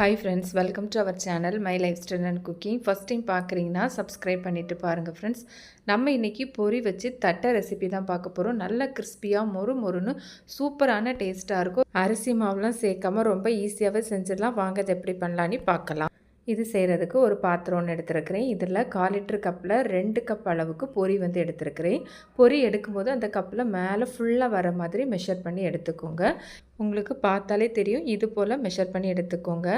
Hi friends welcome to our channel my lifestyle and cooking first time பார்க்குறீங்கன்னா subscribe பண்ணிவிட்டு பாருங்கள் friends நம்ம இன்றைக்கி பொரி வச்சு தட்டை ரெசிபி தான் பார்க்க போகிறோம் நல்ல கிறிஸ்பியாக மொறு மொறுன்னு சூப்பரான டேஸ்ட்டாக இருக்கும். அரிசி மாவுலாம் சேர்க்காம ரொம்ப ஈஸியாகவே செஞ்சிடலாம். வாங்க அதை எப்படி பண்ணலான்னு பார்க்கலாம். இது செய்கிறதுக்கு ஒரு பாத்திரம் ஒன்று எடுத்துருக்கிறேன். இதில் கால் லிட்டர் கப்பில் ரெண்டு கப் அளவுக்கு பொரி வந்து எடுத்துருக்கிறேன். பொரி எடுக்கும்போது அந்த கப்பில் மேலே ஃபுல்லாக வர மாதிரி மெஷர் பண்ணி எடுத்துக்கோங்க. உங்களுக்கு பார்த்தாலே தெரியும். இது போல் மெஷர் பண்ணி எடுத்துக்கோங்க.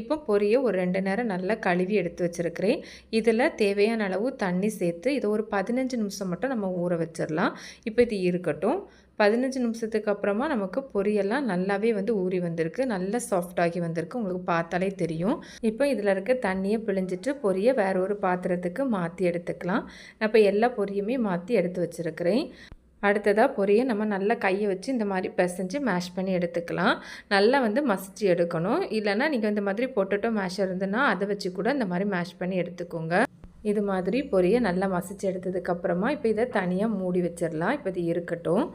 இப்போ பொரியை ஒரு ரெண்டு நேரம் நல்லா கழுவி எடுத்து வச்சுருக்கிறேன். இதில் தேவையான அளவு தண்ணி சேர்த்து இதை ஒரு பதினஞ்சு நிமிஷம் மட்டும் நம்ம ஊற வச்சிடலாம் இப்போ இது இருக்கட்டும். பதினஞ்சு நிமிஷத்துக்கு அப்புறமா நமக்கு பொரியெல்லாம் நல்லாவே வந்து ஊறி வந்திருக்கு. நல்லா சாஃப்டாகி வந்திருக்கு. உங்களுக்கு பார்த்தாலே தெரியும். இப்போ இதில் இருக்க தண்ணியை பிழிஞ்சிட்டு பொரியை வேற ஒரு பாத்திரத்துக்கு மாற்றி எடுத்துக்கலாம். நான் இப்போ எல்லா பொரியுமே மாற்றி எடுத்து வச்சுருக்கிறேன். அடுத்ததாக பொரியை நம்ம நல்லா கையை வச்சு இந்த மாதிரி பிசைஞ்சு மேஷ் பண்ணி எடுத்துக்கலாம். நல்லா வந்து மசிச்சு எடுக்கணும். இல்லைன்னா நீங்கள் இந்த மாதிரி பொட்டட்டோ மேஷ் இருந்துன்னா அதை வச்சு கூட இந்த மாதிரி மேஷ் பண்ணி எடுத்துக்கோங்க. இது மாதிரி பொரியை நல்லா மசிச்சு எடுத்ததுக்கப்புறமா இப்போ இதை தனியாக மூடி வச்சிடலாம். இப்போ இது இருக்கட்டும்.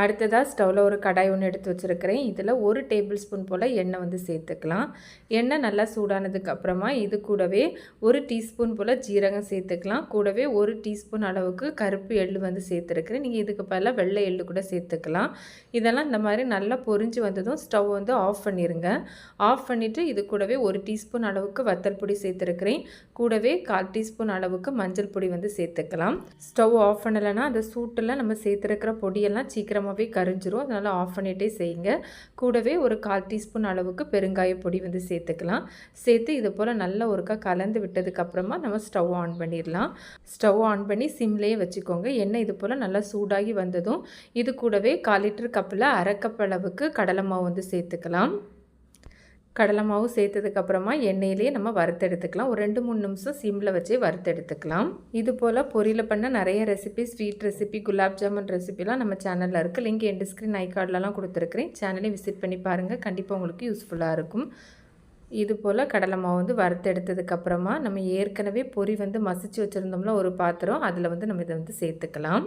அடுத்ததாக ஸ்டவ்வில் ஒரு கடாய் ஒன்று எடுத்து வச்சுருக்கிறேன். இதில் ஒரு டேபிள் ஸ்பூன் போல் எண்ணெய் வந்து சேர்த்துக்கலாம். எண்ணெய் நல்லா சூடானதுக்கப்புறமா இது கூடவே ஒரு டீஸ்பூன் போல் ஜீரகம் சேர்த்துக்கலாம். கூடவே ஒரு டீஸ்பூன் அளவுக்கு கருப்பு எள்ளு வந்து சேர்த்துருக்குறேன். நீங்கள் இதுக்கு பதிலாக வெள்ளை எள்ளு கூட சேர்த்துக்கலாம். இதெல்லாம் இந்த மாதிரி நல்லா பொரிஞ்சு வந்ததும் ஸ்டவ் வந்து ஆஃப் பண்ணிடுங்க ஆஃப் பண்ணிவிட்டு இது கூடவே ஒரு டீஸ்பூன் அளவுக்கு வத்தல் பொடி சேர்த்துருக்குறேன். கூடவே கால் டீஸ்பூன் அளவுக்கு மஞ்சள் பொடி வந்து சேர்த்துக்கலாம். ஸ்டவ் ஆஃப் பண்ணலைன்னா அந்த சூட்டில் நம்ம சேர்த்துருக்கிற பொடியெல்லாம் சீக்கிரம் சீக்கிரமாகவே கரைஞ்சிரும். அதனால் ஆஃப் பண்ணிகிட்டே செய்யுங்க. கூடவே ஒரு கால் டீஸ்பூன் அளவுக்கு பெருங்காய பொடி வந்து சேர்த்துக்கலாம். சேர்த்து இது போல் நல்லா ஒருக்கா கலந்து விட்டதுக்கப்புறமா நம்ம ஸ்டவ் ஆன் பண்ணிடலாம். ஸ்டவ் ஆன் பண்ணி சிம்லேயே வச்சுக்கோங்க. எண்ணெய் இது போல் நல்லா சூடாகி வந்ததும் இது கூடவே கால் லிட்டர் கப்பில் அரை கப் அளவுக்கு கடலை மாவு வந்து சேர்த்துக்கலாம். கடலை மாவு சேர்த்ததுக்கப்புறமா எண்ணெயிலேயே நம்ம வறுத்தெடுத்துக்கலாம் ஒரு ரெண்டு மூணு நிமிஷம் சிம்மில் வச்சே வறுத்தெடுத்துக்கலாம் இது போல் பொரியல் பண்ண நிறைய recipe sweet recipe gulab jamun ரெசிபிலாம் நம்ம சேனலில் இருக்குது லிங்க் என் ஸ்க்ரீன் ஐ கார்டிலலாம் கொடுத்துருக்குறேன். சேனலையும் விசிட் பண்ணி பாருங்கள் கண்டிப்பாக உங்களுக்கு யூஸ்ஃபுல்லாக இருக்கும். இது போல் கடலை மாவு வந்து வறுத்தெடுத்ததுக்கப்புறமா நம்ம ஏற்கனவே பொறி வந்து மசிச்சு வச்சுருந்தோம்ல ஒரு பாத்திரம் அதில் வந்து நம்ம இதை வந்து சேர்த்துக்கலாம்.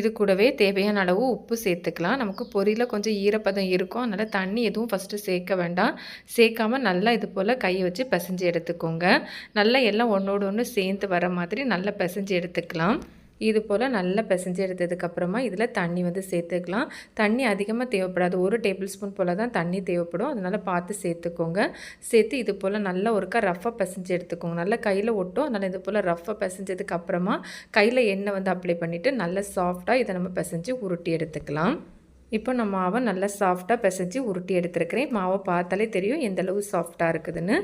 இது கூடவே தேவையான அளவு உப்பு சேர்த்துக்கலாம். நமக்கு பொரியில் கொஞ்சம் ஈரப்பதம் இருக்கும். அதனால் தண்ணி எதுவும் ஃபஸ்ட்டு சேர்க்க வேண்டாம். சேர்க்காமல் நல்லா இது போல் கையை வச்சு பிசைஞ்சு எடுத்துக்கோங்க. நல்லா எல்லாம் ஒன்றோடு ஒன்று சேர்ந்து வர மாதிரி நல்லா பிசைஞ்சு எடுத்துக்கலாம். இது போல் நல்லா பிசைஞ்சு எடுத்ததுக்கப்புறமா இதில் தண்ணி வந்து சேர்த்துக்கலாம். தண்ணி அதிகமாக தேவைப்படாது. ஒரு டேபிள் ஸ்பூன் போல் தான் தண்ணி தேவைப்படும். அதனால் பார்த்து சேர்த்துக்கோங்க. சேர்த்து இது போல் நல்லா ஒருக்கா ரஃப்பாக பிசைஞ்சு எடுத்துக்கோங்க. நல்லா கையில் ஒட்டும். அதனால் இது போல் ரஃப்பாக பிசைஞ்சதுக்கப்புறமா கையில் எண்ணெய் வந்து அப்ளை பண்ணிவிட்டு நல்லா சாஃப்டாக இதை நம்ம பிசைஞ்சு உருட்டி எடுத்துக்கலாம். இப்போ நான் மாவை நல்லா சாஃப்டாக பிசைஞ்சு உருட்டி எடுத்துருக்கிறேன். மாவை பார்த்தாலே தெரியும் எந்தளவு சாஃப்டாக இருக்குதுன்னு.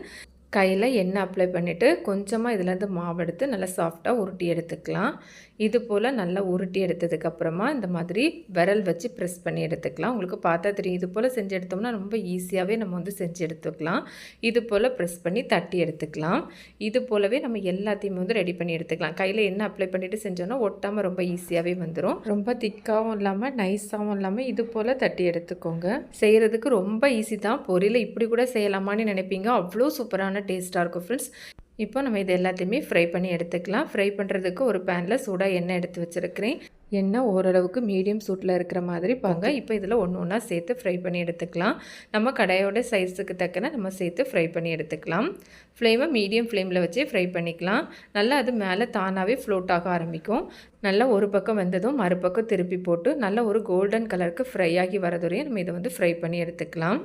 கையில் எண்ணெய் அப்ளை பண்ணிவிட்டு கொஞ்சமாக இதுலேருந்து மாவு எடுத்து நல்லா சாஃப்டாக உருட்டி எடுத்துக்கலாம். இது போல் நல்லா உருட்டி எடுத்ததுக்கப்புறமா இந்த மாதிரி விரல் வச்சு ப்ரெஸ் பண்ணி எடுத்துக்கலாம். உங்களுக்கு பார்த்தா தெரியும். இது போல் செஞ்சு எடுத்தோம்னா ரொம்ப ஈஸியாகவே நம்ம வந்து செஞ்சு எடுத்துக்கலாம். இது போல் ப்ரெஸ் பண்ணி தட்டி எடுத்துக்கலாம். இது போலவே நம்ம எல்லாத்தையுமே வந்து ரெடி பண்ணி எடுத்துக்கலாம். கையில் எண்ணெய் அப்ளை பண்ணிவிட்டு செஞ்சோன்னா ஒட்டாமல் ரொம்ப ஈஸியாகவே வந்துடும் ரொம்ப திக்காகவும் இல்லாமல் நைஸாகவும் இல்லாமல் இது போல் தட்டி எடுத்துக்கோங்க. செய்கிறதுக்கு ரொம்ப ஈஸி தான். பொரியல் இப்படி கூட செய்யலாமான்னு நினைப்பீங்க. அவ்வளோ சூப்பரான டேஸ்ட்டாக இருக்கும் ஃப்ரெண்ட்ஸ் இப்போ நம்ம இது எல்லாத்தையுமே ஃப்ரை பண்ணி எடுத்துக்கலாம். ஃப்ரை பண்ணுறதுக்கு ஒரு பேனில் சூடாக எண்ணெய் எடுத்து வச்சுருக்கிறேன். எண்ணெய் ஓரளவுக்கு மீடியம் சூட்டில் இருக்கிற மாதிரி பாங்க இப்போ இதில் ஒன்று ஒன்றா சேர்த்து ஃப்ரை பண்ணி எடுத்துக்கலாம். நம்ம கடையோட சைஸுக்கு தக்கன நம்ம சேர்த்து ஃப்ரை பண்ணி எடுத்துக்கலாம். ஃப்ளேமை மீடியம் ஃப்ளேமில் வச்சு ஃப்ரை பண்ணிக்கலாம். நல்லா அது மேலே தானாகவே ஃப்ளோட் ஆக ஆரம்பிக்கும். நல்லா ஒரு பக்கம் வந்ததும் மறுபக்கம் திருப்பி போட்டு நல்லா ஒரு கோல்டன் கலருக்கு ஃப்ரை ஆகி வரதுரையும் நம்ம இதை வந்து ஃப்ரை பண்ணி எடுத்துக்கலாம்.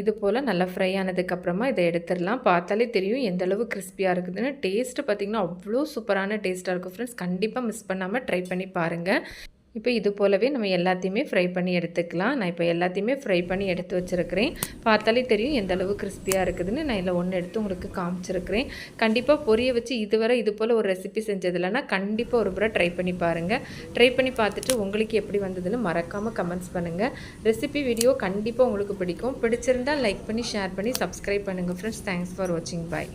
இது போல் நல்லா ஃப்ரை ஆனதுக்கப்புறமா இதை எடுத்துடலாம். பார்த்தாலே தெரியும் எந்தளவு கிறிஸ்பியாக இருக்குதுன்னு. டேஸ்ட்டு பார்த்திங்கன்னா அவ்வளோ சூப்பரான டேஸ்ட்டாக இருக்கும். ஃப்ரெண்ட்ஸ் கண்டிப்பாக மிஸ் பண்ணாமல் ட்ரை பண்ணி பாருங்கள் இப்போ இது போலவே நம்ம எல்லாத்தையுமே ஃப்ரை பண்ணி எடுத்துக்கலாம். நான் இப்போ எல்லாத்தையுமே ஃப்ரை பண்ணி எடுத்து வச்சுருக்கிறேன். பார்த்தாலே தெரியும் எந்த அளவு கிறிஸ்பியாக இருக்குதுன்னு. நான் இதில் ஒன்று எடுத்து உங்களுக்கு காமிச்சிருக்கிறேன். கண்டிப்பாக பொரிய வச்சு இதுவரை இது போல் ஒரு ரெசிபி செஞ்சதில்லைனா கண்டிப்பாக ஒரு முறை ட்ரை பண்ணி பாருங்கள் ட்ரை பண்ணி பார்த்துட்டு உங்களுக்கு எப்படி வந்ததுன்னு மறக்காமல் கமெண்ட்ஸ் பண்ணுங்கள் ரெசிபி வீடியோ கண்டிப்பாக உங்களுக்கு பிடிக்கும். பிடிச்சிருந்தால் லைக் பண்ணி ஷேர் பண்ணி சப்ஸ்கிரைப் பண்ணுங்கள் ஃப்ரெண்ட்ஸ் தேங்க்ஸ் ஃபார் வாட்சிங் பாய்